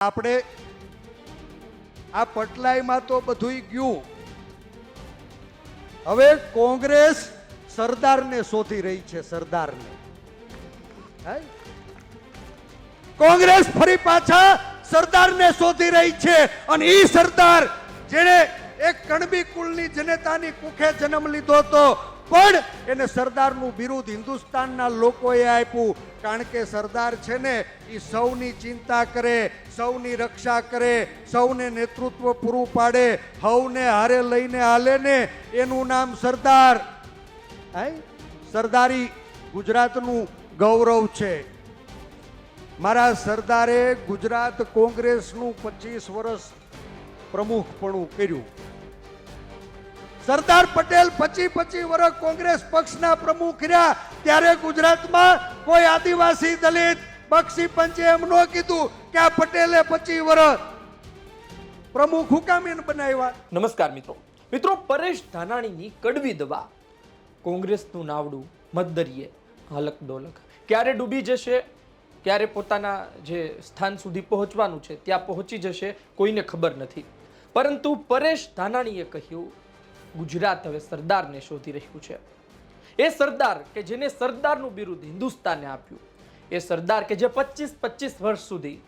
આપણે આ પટલાઈમાં તો બધુંય ગયું હવે કોંગ્રેસ સરદારને શોધી રહી છે, સરદારને? કોંગ્રેસ ફરી પાછા સરદારને શોધી રહી છે અને ઈ સરદાર જેણે એક કણબી કુળની જનતાની કુખે જન્મ લીધો હતો પણ એને સરદારનું બિરુદ હિન્દુસ્તાનના લોકોએ આપ્યું. કારણ કે સરદાર છે ને, એ સૌની ચિંતા કરે, સૌની રક્ષા કરે, સૌને નેતૃત્વ પૂરું પાડે, હવને હારે લઈને હાલે ને, એનું નામ સરદાર. હે સરદારી ગુજરાતનું ગૌરવ છે. મારા સરદારે ગુજરાત કોંગ્રેસનું પચીસ વર્ષ પ્રમુખપણું કર્યું. સરદાર પટેલ પચી પચી વર્ષ કોંગ્રેસ પક્ષના પ્રમુખ રહ્યા. ત્યારે ગુજરાતમાં કોઈ આદિવાસી દલિત બક્ષી પંચે એમ ન કીધું કે આ પટેલે પચી વર્ષ પ્રમુખ હુકામીન બનાવ્યા. નમસ્કાર મિત્રો. મિત્રો, પરેશ ધાનાણીની કડવી દવા. કોંગ્રેસનું નાવડું, મતદરીએ, હલક ડોલક ક્યારે ડૂબી જશે? ક્યારે પોતાના જે સ્થાન સુધી પહોંચવાનું છે, ત્યાં પહોંચી જશે? કોઈને ખબર નથી. પરંતુ પરેશ ધાનાણીએ કહ્યું ગુજરાત હવે સરદારને શોધી રહ્યું છે. એ સરદાર કે જેને સરદારનું બિરુદ હિન્દુસ્તાને આપ્યું, એ સરદાર કે જે પચીસ પચીસ વર્ષ સુધી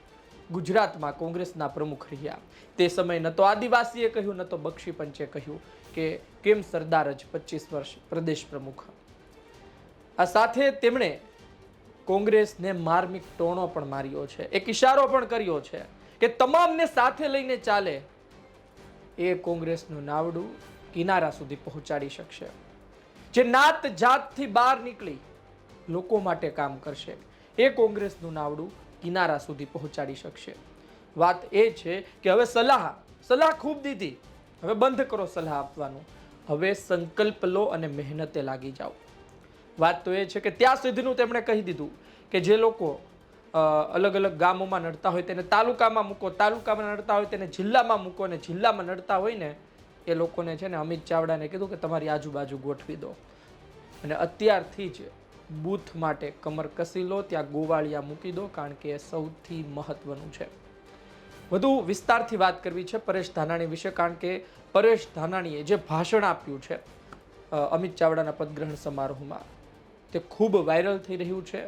ગુજરાતમાં કોંગ્રેસના પ્રમુખ રહ્યા. તે સમયે ન તો આદિવાસીએ કહ્યું, ન તો બક્ષી પંચે કહ્યું કે કેમ સરદાર જ પચીસ વર્ષ પ્રદેશ પ્રમુખ? આ સાથે તેમણે કોંગ્રેસને માર્મિક ટોણો પણ માર્યો છે. એક ઇશારો પણ કર્યો છે કે તમામને સાથે લઈને ચાલે એ કોંગ્રેસનું નાવડું કિનારા સુધી પહોંચાડી શકશે. જે નાત જાતથી બહાર નીકળી લોકો માટે કામ કરશે. એ કોંગ્રેસનું નાવડું કિનારા સુધી પહોંચાડી શકશે. વાત એ છે કે હવે સલાહ સલાહ ખૂબ દીધી. હવે બંધ કરો સલાહ આપવાનું. હવે સંકલ્પ લો અને મહેનતે લાગી જાઓ. વાત તો એ છે કે ત્યાં સુધીનું તેમણે કહી દીધું કે જે લોકો અલગ અલગ ગામોમાં નડતા હોય તેને તાલુકામાં મૂકો, તાલુકામાં નડતા હોય તેને જિલ્લામાં મૂકો અને જિલ્લામાં નડતા હોય ને એ લોકોને છે ને અમિત ચાવડાને કીધું કે તમારી આજુબાજુ ગોઠવી દો. અને અત્યારથી જ બૂથ માટે કમર કસી લો, ત્યાં ગોવાળિયા મૂકી દો, કારણ કે એ સૌથી મહત્વનું છે. વધુ વિસ્તારથી વાત કરવી છે પરેશ ધાનાણી વિશે, કારણ કે પરેશ ધાનાણીએ જે ભાષણ આપ્યું છે અમિત ચાવડાના પદગ્રહણ સમારોહમાં, તે ખૂબ વાયરલ થઈ રહ્યું છે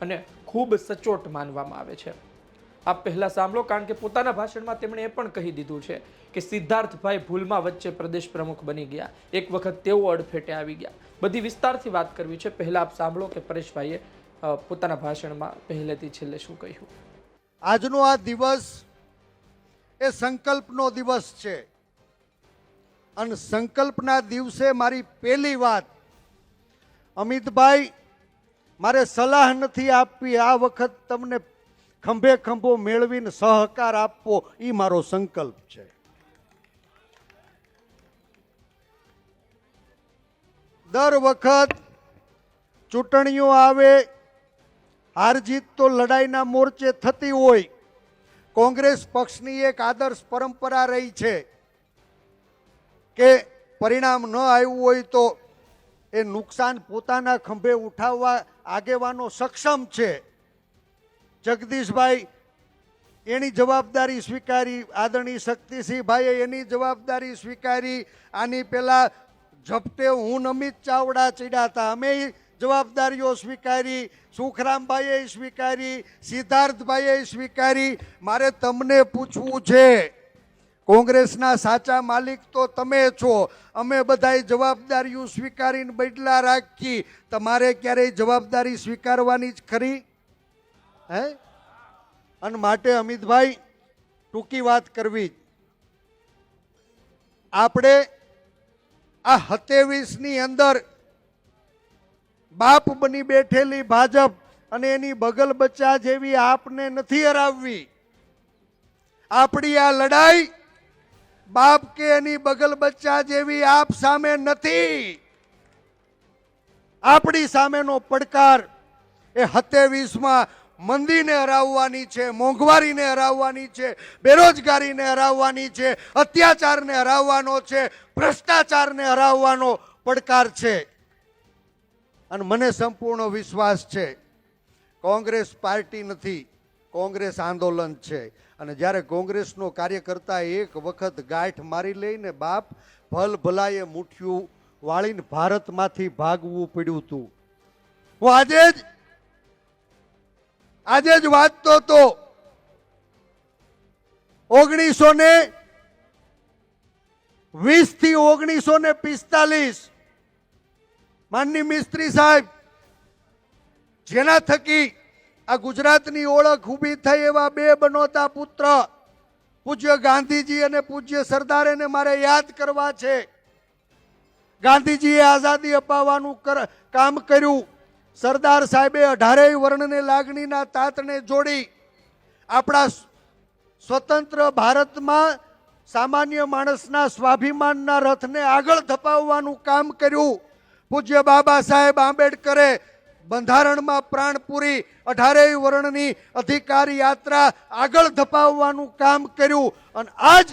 અને ખૂબ સચોટ માનવામાં આવે છે. આપ પહેલા સાંભળો, કારણ કે પોતાના ભાષણમાં તેમણે એ પણ કહી દીધું છે કે સિદ્ધાર્થભાઈ ભૂલમાં વચ્ચે પ્રદેશ પ્રમુખ બની ગયા. એક વખત તેઓ અડફેટે આવી ગયા. બધી વિસ્તારથી વાત કરવી છે. પહેલા આપ સાંભળો કે પરેશભાઈએ પોતાના ભાષણમાં પહેલેથી છેલ્લે શું કહ્યું. આજનો આ દિવસ એ સંકલ્પનો દિવસ છે. અને સંકલ્પના દિવસે મારી પહેલી વાત અમિતભાઈ, મારે સલાહ નથી આપવી આ વખત તમને ખંભે ખંભો મેળવીને સહકાર આપવો એ મારો સંકલ્પ છે. દર વખત ચૂંટણીઓ આવે, હાર જીત તો લડાઈના મોરચે થતી હોય. કોંગ્રેસ પક્ષની એક આદર્શ પરંપરા રહી છે કે પરિણામ ન આવ્યું હોય તો એ નુકસાન પોતાના ખંભે ઉઠાવવા આગેવાનો સક્ષમ છે. જગદીશભાઈ એની જવાબદારી સ્વીકારી, આદરણીય શક્તિસિંહભાઈએ એની જવાબદારી સ્વીકારી. આની પહેલાં ઝપટે હું નમિત ચાવડા ચીડ્યા હતા. અમે જવાબદારીઓ સ્વીકારી, સુખરામભાઈએ સ્વીકારી, સિદ્ધાર્થભાઈએ સ્વીકારી. મારે તમને પૂછવું છે, કોંગ્રેસના સાચા માલિક તો તમે છો. અમે બધાય જવાબદારીઓ સ્વીકારીને બદલા રાખી. તમારે ક્યારેય જવાબદારી સ્વીકારવાની જ ખરી? હે? અને માટે અમિતભાઈ, ટૂંકી વાત કરવી. આપણે આ સત્યાવીસની અંદર બાપ બની બેઠેલી ભાજપ અને એની બગલ બચ્ચા જેવી આપને નથી હરાવવી. આપણી આ લડાઈ બાપ કે એની બગલ બચ્ચા જેવી આપ સામે નથી. આપણી સામેનો પડકાર એ સત્યાવીસમાં મંદીને હરાવવાની છે, મોંઘવારીને હરાવવાની છે, બેરોજગારીને હરાવવાની છે, અત્યાચારને હરાવવાનો છે, ભ્રષ્ટાચારને હરાવવાનો પડકાર છે. અને મને સંપૂર્ણ વિશ્વાસ છે, કોંગ્રેસ પાર્ટી નથી, કોંગ્રેસ આંદોલન છે. અને જ્યારે કોંગ્રેસનો કાર્યકર્તા એક વખત ગાંઠ મારી લઈને બાપ ભલ ભલાએ મુઠ્યું વાળીને ભારતમાંથી ભાગવું પડ્યું હતું. હું આજે જ આજે જ વાંચતો તો ઓગણીસો ને વીસથી ઓગણીસો ને પિસ્તાલીસ. માનની મિસ્ત્રી સાહેબ, જેના થકી આ ગુજરાતની ઓળખ ઊભી થઈ એવા બે બનોતા પુત્ર, પૂજ્ય ગાંધીજી અને પૂજ્ય સરદારેને મારે યાદ કરવા છે. ગાંધીજીએ આઝાદી અપાવવાનું કામ કર્યું. સરદાર સાહેબે અઢારેય વર્ણને લાગણીના તાતને જોડી આપણા સ્વતંત્ર ભારતમાં સામાન્ય માણસના સ્વાભિમાનના રથને આગળ ધપાવવાનું કામ કર્યું. પૂજ્ય બાબા સાહેબ આંબેડકરે બંધારણમાં પ્રાણ પૂરી અઢારેય વર્ણની અધિકાર યાત્રા આગળ ધપાવવાનું કામ કર્યું. અને આજ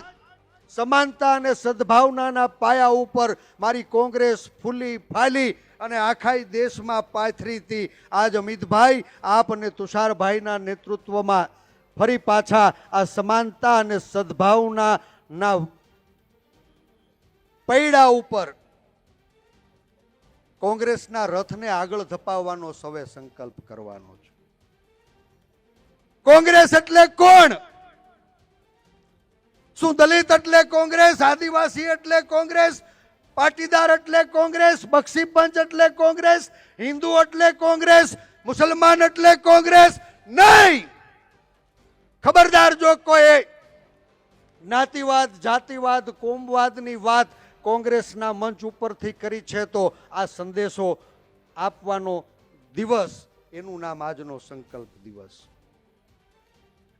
સમાનતા અને સદભાવનાના પાયા ઉપર મારી કોંગ્રેસ ફૂલી ફાલી અને આખાય દેશમાં પાથરી હતી. આજ અમિતભાઈ આપ અને તુષારભાઈના નેતૃત્વમાં ફરી પાછા આ સમાનતા અને સદભાવના ના પૈડા ઉપર કોંગ્રેસના રથને આગળ ધપાવવાનો સવે સંકલ્પ કરવાનો છે. કોંગ્રેસ એટલે કોણ? શું દલિત એટલે કોંગ્રેસ? આદિવાસી એટલે કોંગ્રેસ? પાટીદાર એટલે કોંગ્રેસ, બક્ષી પંચ એટલે કોંગ્રેસ, હિન્દુ એટલે કોંગ્રેસ, મુસલમાન એટલે કોંગ્રેસ, નહીં! ખબરદાર જો કોઈ જ્ઞાતિવાદ, જાતિવાદ, કોમવાદની વાત કોંગ્રેસના મંચ ઉપરથી કરી છે, તો આ સંદેશો આપવાનો દિવસ, એનું નામ આજનો સંકલ્પ દિવસ.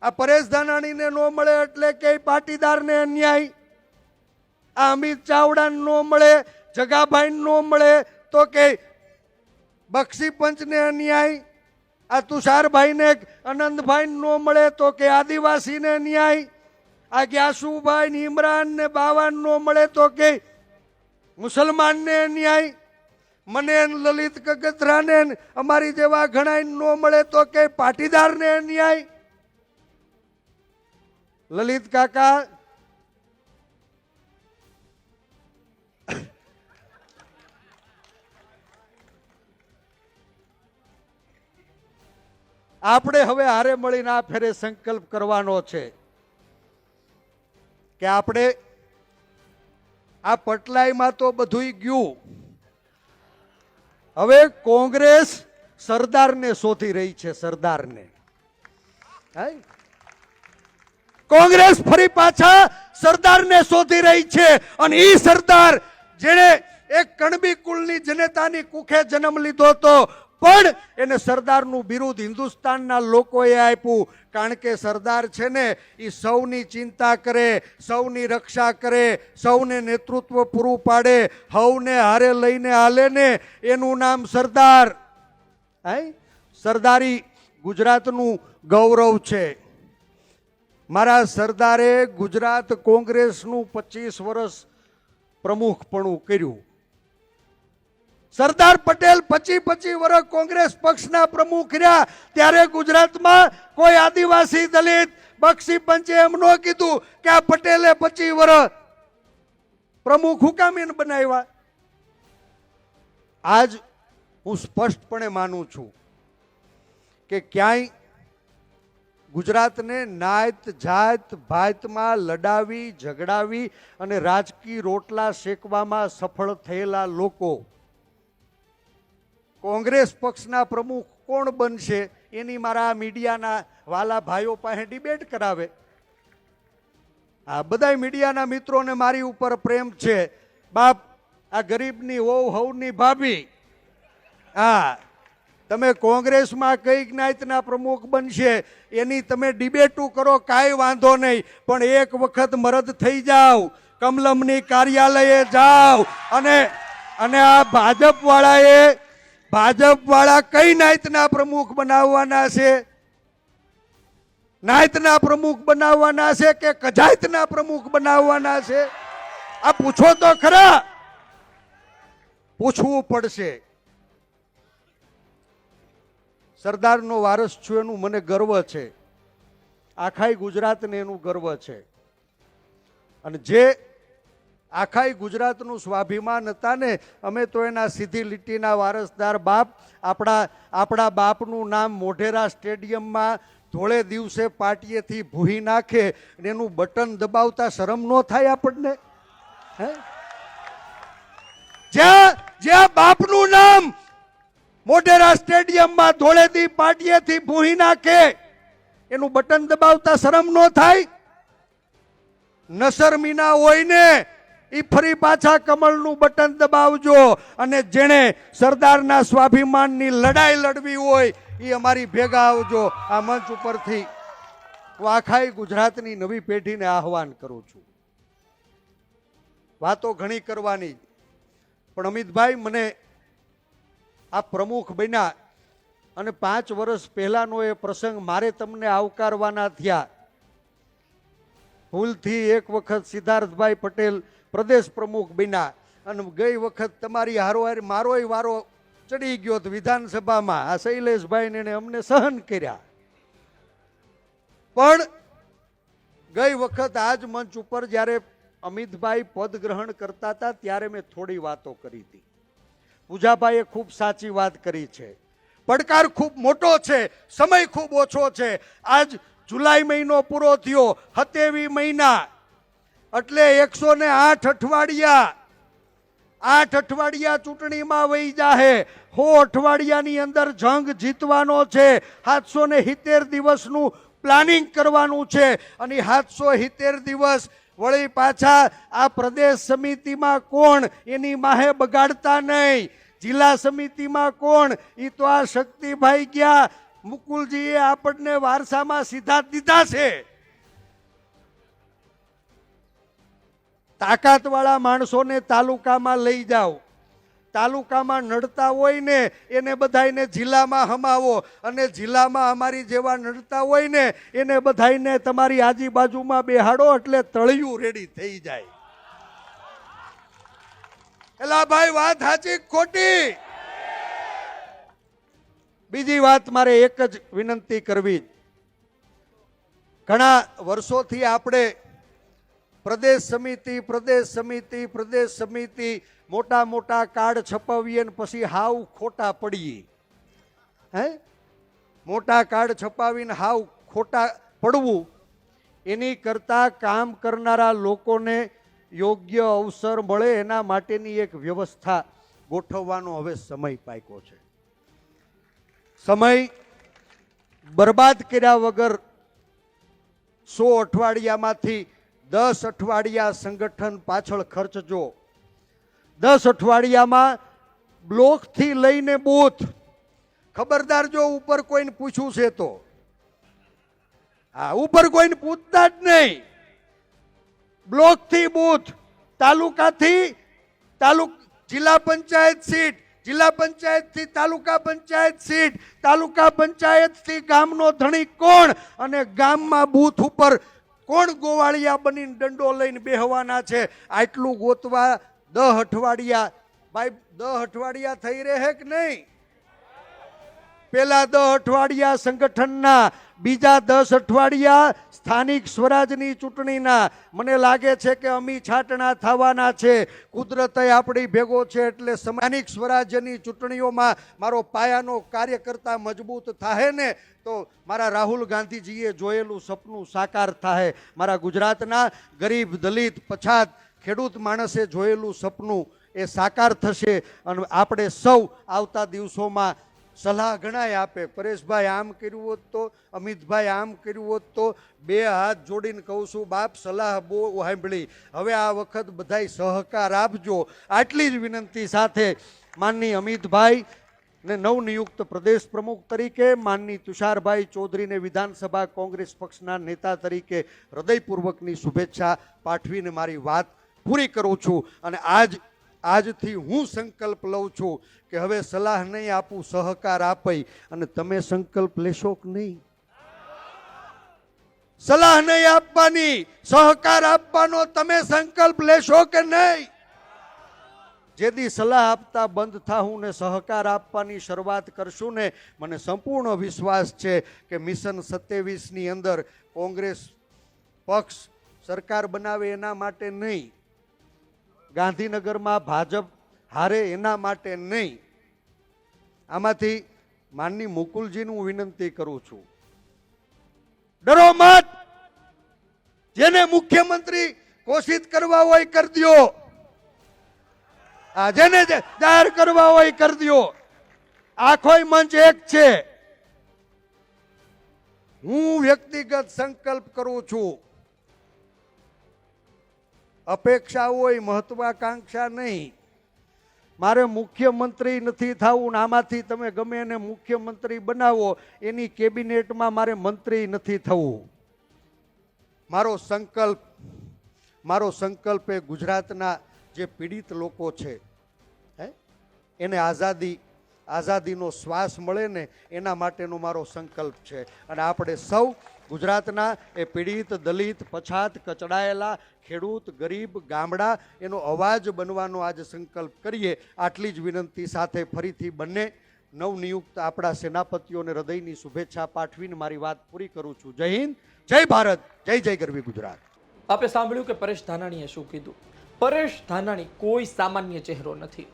આ પરેશ ધાનાણીને ન મળે એટલે કે પાટીદારને અન્યાય આ અમિત ચાવડા ન મળે જગાભાઈ ન મળે, તો કે બક્ષી પંચને અન્યાય, આ તુષારભાઈને અનંતભાઈ ન મળે, તો કે આદિવાસીને ન્યાય, આ ગ્યાસુભાઈ ને ઇમરાન ને બાવાન નો મળે, તો કે મુસલમાનને ન્યાય મને લલિત કગથરાને અમારી જેવા ઘણા નો મળે, તો કે પાટીદારને ન્યાય. લલિત કાકા આપણે હવે હારે મળીને આ ફેરે સંકલ્પ કરવાનો છે કે આપણે આ પટલાઈમાં તો બધુંય ગયું હવે કોંગ્રેસ સરદારને શોધી રહી છે, સરદારને? કોંગ્રેસ ફરી પાછા સરદારને શોધી રહી છે અને એ સરદાર જેણે એક કણબી કુલની જનતાની કુખે જન્મ લીધો હતો પણ એને સરદારનું બિરુદ હિન્દુસ્તાનના લોકોએ આપ્યું. કારણ કે સરદાર છે ને એ સૌની ચિંતા કરે, સૌની રક્ષા કરે, સૌને નેતૃત્વ પૂરું પાડે, હવને હારે લઈને હાલે ને, એનું નામ સરદાર. હાય સરદારી ગુજરાતનું ગૌરવ છે. મારા સરદારે ગુજરાત કોંગ્રેસનું પચીસ વર્ષ પ્રમુખપણું કર્યું. સરદાર પટેલ પચી પચી વર્ષ કોંગ્રેસ પક્ષના પ્રમુખ રહ્યા. ત્યારે ગુજરાતમાં કોઈ આદિવાસી દલિત બક્ષી પંચે એમ ન કીધું કે આ પટેલે પચી વર્ષ પ્રમુખ હુકામીન બનાવ્યા. આજ હું સ્પષ્ટપણે માનું છું કે ક્યાંય ગુજરાતને નાયત જાત ભાતમાં લડાવી, ઝઘડાવી અને રાજકીય રોટલા શેકવામાં સફળ થયેલા લોકો કોંગ્રેસ પક્ષના પ્રમુખ કોણ બનશે એની મારા મીડિયાના વાલા ભાઈઓ પાસે ડિબેટ કરાવે. આ બધા મીડિયાના મિત્રોને મારી ઉપર પ્રેમ છે. બાપ, આ ગરીબની હોવ હવની ભાભી. હા, તમે કોંગ્રેસમાં કઈ જ્ઞાતના પ્રમુખ બનશે, એની તમે ડિબેટું કરો, કાંઈ વાંધો નહીં, પણ એક વખત મરદ થઈ જાઓ કમલમની કાર્યાલયે જાઓ અને અને આ ભાજપ વાળાએ ભાજપ વાળા કઈ નાયતના પ્રમુખ બનાવવાના છે? નાયતના પ્રમુખ બનાવવાના છે કે કજાયતના પ્રમુખ બનાવવાના છે? આ પૂછો તો ખરા. પૂછવું પડશે. સરદારનો વારસ છું એનું મને ગર્વ છે. આખાય ગુજરાતને એનું ગર્વ છે. અને જે આખાય ગુજરાતનું સ્વાભિમાન હતા ને? અમે તો એના સીધી લીટીના વારસદાર બાપ, આપણા આપણા બાપનું નામ મોઢેરા સ્ટેડિયમમાં ધોળે દિવસે પાટીએથી ભૂહી નાખે અને એનું બટન દબાવતા શરમ ન થાય આપણને? હે? જ્યાં જ્યાં બાપનું નામ મોઢેરા સ્ટેડિયમમાં ધોળેથી પાટીએથી ભૂહી નાખે, એનું બટન દબાવતા શરમ ન થાય? નસરમીના હોય ને એ ફરી પાછા કમળનું બટન દબાવજો. અને જેણે સરદારના સ્વાભિમાનની લડાઈ લડવી હોય એ અમારી ભેગા આવજો. આ મંચ ઉપરથી આખાય ગુજરાતની નવી પેઢીને આહવાન કરું છું. વાતો ઘણી કરવાની. પણ અમિતભાઈ મને આ પ્રમુખ બન્યા અને પાંચ વર્ષ પહેલાનો એ પ્રસંગ મારે તમને આવકારવાના થયા. ભૂલથી એક વખત સિદ્ધાર્થભાઈ પટેલ પ્રદેશ પ્રમુખ બન્યા. અને ગઈ વખત તમારી હારોહાર મારોય વારો ચડી ગયો તો વિધાનસભામાં આ શૈલેષભાઈ એને અમને સહન કર્યા. પણ ગઈ વખત આજ મંચ ઉપર જ્યારે અમિતભાઈ પદ ગ્રહણ કરતા હતા, ત્યારે મેં થોડી વાતો કરી હતી. પૂજાભાઈએ ખૂબ સાચી વાત કરી છે. પડકાર ખૂબ મોટો છે, સમય ખૂબ ઓછો છે. આજ જુલાઈ મહિનો પૂરો થયો, હતેવી મહિના એટલે એકસો ને આઠ અઠવાડિયા. આઠ અઠવાડિયા ચૂંટણીમાં વહી જાહે. હો અઠવાડિયાની અંદર જંગ જીતવાનો છે. સાતસો ને સિત્તેર દિવસનું પ્લાનિંગ કરવાનું છે. અને સાતસો સિત્તેર દિવસ વળી પાછા આ પ્રદેશ સમિતિમાં કોણ? એની માહે બગાડતા નહીં. જિલ્લા સમિતિમાં કોણ? એ તો આ શક્તિભાઈ ગયા. મુકુલજીએ આપણને વારસામાં સીધા દીધા છે. તાકાતવાળા માણસોને તાલુકામાં લઈ જાઓ. તાલુકામાં નડતા હોય ને, એને બધાને જિલ્લામાં હમાવો. અને જિલ્લામાં અમારી જેવા નડતા હોય ને, એને બધાને તમારી આજુબાજુમાં બેહાડો એટલે તળિયું રેડી થઈ જાય. એલા ભાઈ, વાત સાચી ખોટી? બીજી વાત મારે એક જ વિનંતી કરવી. ઘણા વર્ષોથી આપણે પ્રદેશ સમિતિ પ્રદેશ સમિતિ પ્રદેશ સમિતિ, મોટા મોટા કાર્ડ છપાવીએ ને પછી હાવ ખોટા પડીએ. હે? મોટા કાર્ડ છપાવીને હાવ ખોટા પડવું, એની કરતાં કામ કરનારા લોકોને યોગ્ય અવસર મળે એના માટેની એક વ્યવસ્થા ગોઠવવાનો હવે સમય પાક્યો છે. સમય બરબાદ કર્યા વગર સો અઠવાડિયામાંથી દસ અઠવાડિયા સંગઠન પાછળ ખર્ચજો. દસ અઠવાડિયામાં બ્લોકથી લઈને બૂથ. ખબરદાર જો ઉપર કોઈને પૂછ્યું છે તો? હા, ઉપર કોઈને પૂછતા જ નહીં. બ્લોકથી બૂથ, તાલુકાથી તાલુક, જિલ્લા પંચાયત સીટ, જિલ્લા પંચાયતથી તાલુકા પંચાયત સીટ, તાલુકા પંચાયતથી ગામનો ધણી કોણ અને ગામમાં બૂથ ઉપર કોણ ગોવાળિયા બનીને દંડો લઈને બેહવાના છે? આટલું ગોતવા દહ અઠવાડિયા, ભાઈ, દહ અઠવાડિયા થઈ રહે કે નહીં? પેલા દહ અઠવાડિયા સંગઠનના, બીજા દસ અઠવાડિયા સ્થાનિક સ્વરાજની ચૂંટણીના મને લાગે છે કે અમી છાટણા થવાના છે. કુદરતે આપણી ભેગો છે એટલે સ્થાનિક સ્વરાજ્યની ચૂંટણીઓમાં મારો પાયાનો કાર્યકર્તા મજબૂત થાય ને તો મારા રાહુલ ગાંધીજીએ જોયેલું સપનું સાકાર થાય મારા ગુજરાતના ગરીબ દલિત પછાત ખેડૂત માણસે જોયેલું સપનું એ સાકાર થશે અને આપણે સૌ આવતા દિવસોમાં સલાહ ગણાય આપે. પરેશભાઈ આમ કર્યું હોત તો, અમિતભાઈ આમ કર્યું હોત તો, બે હાથ જોડીને કહું છું, બાપ સલાહ બહુ સાંભળી. હવે આ વખત બધાય સહકાર આપજો. આટલી જ વિનંતી સાથે માનની અમિતભાઈ ને નવનિયુક્ત પ્રદેશ પ્રમુખ તરીકે, માનની તુષારભાઈ ચૌધરીને વિધાનસભા કોંગ્રેસ પક્ષના નેતા તરીકે હૃદયપૂર્વકની શુભેચ્છા પાઠવીને મારી વાત પૂરી કરું છું. અને આજ આજથી હું સંકલ્પ લઉં છું કે હવે સલાહ નહીં આપું, સહકાર આપી અને તમે સંકલ્પ લેશો કે નહીં? સલાહ નહીં આપવાની, સહકાર આપવાનો તમે સંકલ્પ લેશો કે નહીં? જેથી સલાહ આપતા બંધ થાઉં ને સહકાર આપવાની શરૂઆત કરશું ને, મને સંપૂર્ણ વિશ્વાસ છે કે મિશન સત્યાવીસની અંદર કોંગ્રેસ પક્ષ સરકાર બનાવે એના માટે નહીં. ગાંધીનગરમાં ભાજપ હારે એના માટે નહીં. આમાંથી માનની મુકુલજીને વિનંતી કરું છું. ડરો મત! જેને મુખ્યમંત્રી ઘોષિત કરવા હોય કરી દો આ જેને જાહેર કરવા હોય કરી દો આખોય મંચ એક છે. હું વ્યક્તિગત સંકલ્પ કરું છું. અપેક્ષા હોય મહત્વાકાંક્ષા નહીં. મારે મુખ્યમંત્રી નથી થવું ને આમાંથી તમે ગમે એને મુખ્યમંત્રી બનાવો, એની કેબિનેટમાં મારે મંત્રી નથી થવું. મારો સંકલ્પ મારો સંકલ્પ એ ગુજરાતના જે પીડિત લોકો છે એને આઝાદી આઝાદીનો શ્વાસ મળે ને એના માટેનો મારો સંકલ્પ છે. અને આપણે સૌ ગુજરાતના એ પીડિત, દલિત, પછાત, કચડાયેલા, ખેડૂત, ગરીબ, ગામડા એનો અવાજ બનવાનો આજે સંકલ્પ કરીએ. આટલી જ વિનંતી સાથે ફરીથી બંને નવનિયુક્ત આપણા સેનાપતિઓને હૃદયની શુભેચ્છા પાઠવીને મારી વાત પૂરી કરું છું. જય હિન્દ, જય ભારત, જય જય ગરવી ગુજરાત. આપે સાંભળ્યું કે પરેશ ધાનાણીએ શું કીધું? પરેશ ધાનાણી કોઈ સામાન્ય ચહેરો નથી.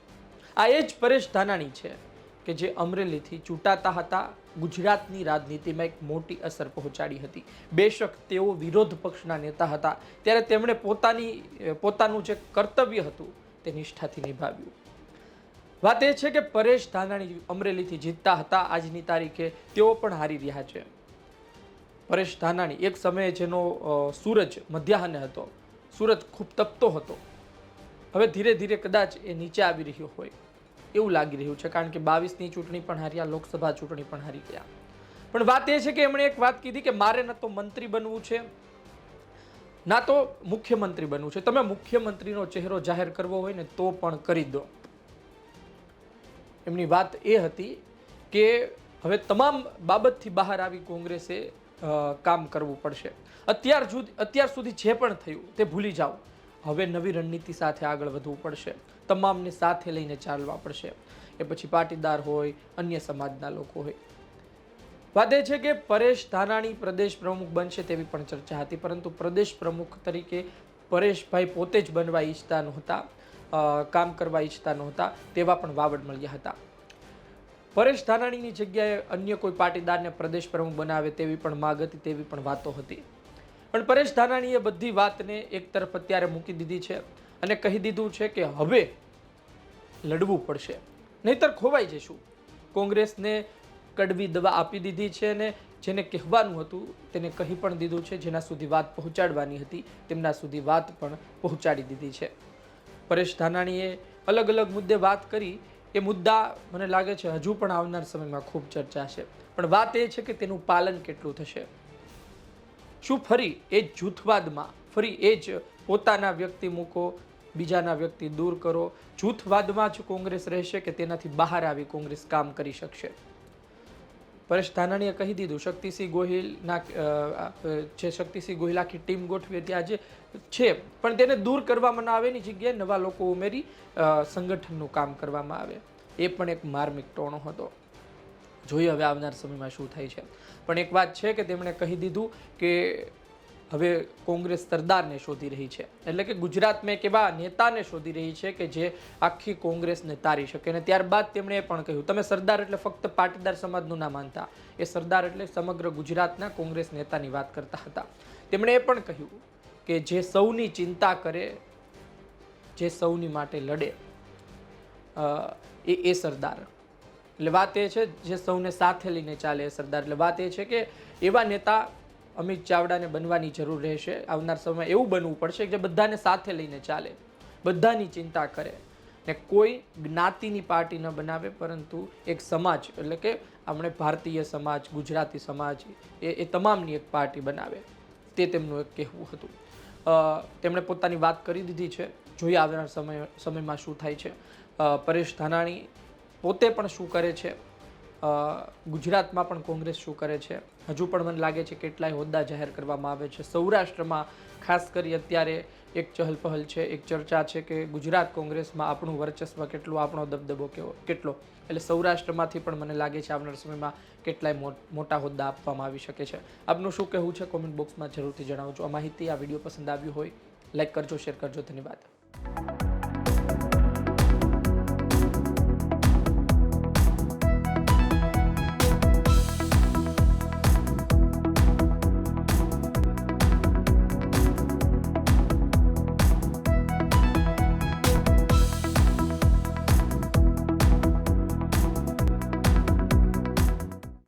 આ એ જ પરેશ ધાનાણી છે. કે જે અમરેલીથી ચૂંટાતા હતા, ગુજરાતની રાજનીતિમાં એક મોટી અસર પહોંચાડી હતી. બેશક તેઓ વિરોધ પક્ષના નેતા હતા. ત્યારે તેમણે પોતાની, પોતાનું જે કર્તવ્ય હતું તે નિષ્ઠાથી નિભાવ્યું. વાત એ છે કે પરેશ ધાનાણી અમરેલીથી જીતતા હતા. આજની તારીખે તેઓ પણ હારી રહ્યા છે. પરેશ ધાનાણી એક સમયે જેનો સૂરજ મધ્યાહને હતો. સૂરજ ખૂબ તપતો હતો. હવે ધીરે ધીરે કદાચ એ નીચે આવી રહ્યો હોય. એવું લાગી રહ્યું છે, કારણ કે બાવીસની ચૂંટણી પણ હાર્યા લોકસભા ચૂંટણી પણ હારી ગયા. પણ વાત એ છે કે એમણે એક વાત કીધી કે મારે ન તો મંત્રી બનવું છે, ના તો મુખ્યમંત્રી બનવું છે. તમે મુખ્યમંત્રીનો ચહેરો જાહેર કરવો હોય ને તો પણ કરી દો. એમની વાત એ હતી કે હવે તમામ બાબતથી બહાર આવી કોંગ્રેસે કામ કરવું પડશે. અત્યાર સુધી અત્યાર સુધી જે પણ થયું તે ભૂલી જાઓ. હવે નવી રણનીતિ સાથે આગળ વધવું પડશે. તમામને સાથે લઈને ચાલવા પડશે. એ પછી પાટીદાર હોય, અન્ય સમાજના લોકો હોય. વાત છે કે પરેશ ધાનાણી પ્રદેશ પ્રમુખ બનશે તેવી પણ ચર્ચા હતી, પરંતુ પ્રદેશ પ્રમુખ તરીકે પરેશભાઈ પોતે જ બનવા ઈચ્છતા નહોતા કામ કરવા ઈચ્છતા નહોતા તેવા પણ વાવડ મળ્યા હતા. પરેશ ધાનાણીની જગ્યાએ અન્ય કોઈ પાટીદારને પ્રદેશ પ્રમુખ બનાવે તેવી પણ માગ હતી તેવી પણ વાતો હતી. પણ પરેશ ધાનાણીએ બધી વાતને એક તરફ અત્યારે મૂકી દીધી છે અને કહી દીધું છે કે હવે લડવું પડશે. નહીતર ખોવાઈ જશું કોંગ્રેસને કડવી દવા આપી દીધી છે અને જેને કહેવાનું હતું તેને કહી પણ દીધું છે. જેના સુધી વાત પહોંચાડવાની હતી તેમના સુધી વાત પણ પહોંચાડી દીધી છે. પરેશ ધાનાણીએ અલગ અલગ મુદ્દે વાત કરી. એ મુદ્દા મને લાગે છે હજુ પણ આવનાર સમયમાં ખૂબ ચર્ચા છે પણ વાત એ છે કે તેનું પાલન કેટલું થશે. શું ફરી એ જ જૂથવાદમાં, ફરી એ જ પોતાના વ્યક્તિ મૂકો, બીજાના વ્યક્તિ દૂર કરો. જૂથવાદમાં જ કોંગ્રેસ રહેશે કે તેનાથી બહાર આવી કોંગ્રેસ કામ કરી શકશે? પરેશ ધાનાણીએ કહી દીધું, શક્તિસિંહ ગોહિલના જે શક્તિસિંહ ગોહિલ આખી ટીમ ગોઠવી હતી આજે, છે, પણ તેને દૂર કરવામાં ના આવે, એની જગ્યાએ નવા લોકો ઉમેરી સંગઠનનું કામ કરવામાં આવે. એ પણ એક માર્મિક ટોણો હતો. જોઈએ હવે આવનાર સમયમાં શું થાય છે. પણ એક વાત છે કે તેમણે કહી દીધું કે હવે કોંગ્રેસ સરદારને શોધી રહી છે. એટલે કે ગુજરાતમાં એક એવા નેતાને શોધી રહી છે કે જે આખી કોંગ્રેસને તારી શકે. અને ત્યારબાદ તેમણે એ પણ કહ્યું, તમે સરદાર એટલે ફક્ત પાટીદાર સમાજનું ના માનતા. એ સરદાર એટલે સમગ્ર ગુજરાતના કોંગ્રેસ નેતાની વાત કરતા હતા. તેમણે એ પણ કહ્યું કે જે સૌની ચિંતા કરે, જે સૌની માટે લડે એ એ સરદાર. એટલે વાત એ છે જે સૌને સાથે લઈને ચાલે સરદાર. એટલે વાત એ છે કે એવા નેતા અમિત ચાવડાને બનવાની જરૂર રહેશે. આવનાર સમયમાં એવું બનવું પડશે કે જે બધાને સાથે લઈને ચાલે, બધાની ચિંતા કરે ને કોઈ જ્ઞાતિની પાર્ટી ન બનાવે, પરંતુ એક સમાજ, એટલે કે આપણે ભારતીય સમાજ, ગુજરાતી સમાજ, એ એ તમામની એક પાર્ટી બનાવે. તે તેમનું એક કહેવું હતું. તેમણે પોતાની વાત કરી દીધી છે. જોઈએ આવનાર સમય, સમયમાં શું થાય છે. પરેશ ધાનાણી પોતે પણ શું કરે છે? ગુજરાતમાં પણ કોંગ્રેસ શું કરે છે? હજુ પણ મને લાગે છે કેટલાય હોદ્દા જાહેર કરવામાં આવે છે. સૌરાષ્ટ્રમાં ખાસ કરી અત્યારે એક ચહલપહલ છે, એક ચર્ચા છે કે ગુજરાત કોંગ્રેસમાં આપણું વર્ચસ્વ કેટલું, આપણો દબદબો કેવો, કેટલો? એટલે સૌરાષ્ટ્રમાંથી પણ મને લાગે છે આવનાર સમયમાં કેટલાય મોટા હોદ્દા આપવામાં આવી શકે છે. આપનું શું કહેવું છે? કોમેન્ટ બોક્સમાં જરૂરથી જણાવજો. આ માહિતી આ વીડિયો પસંદ આવ્યું હોય, લાઈક કરજો, શેર કરજો. ધન્યવાદ.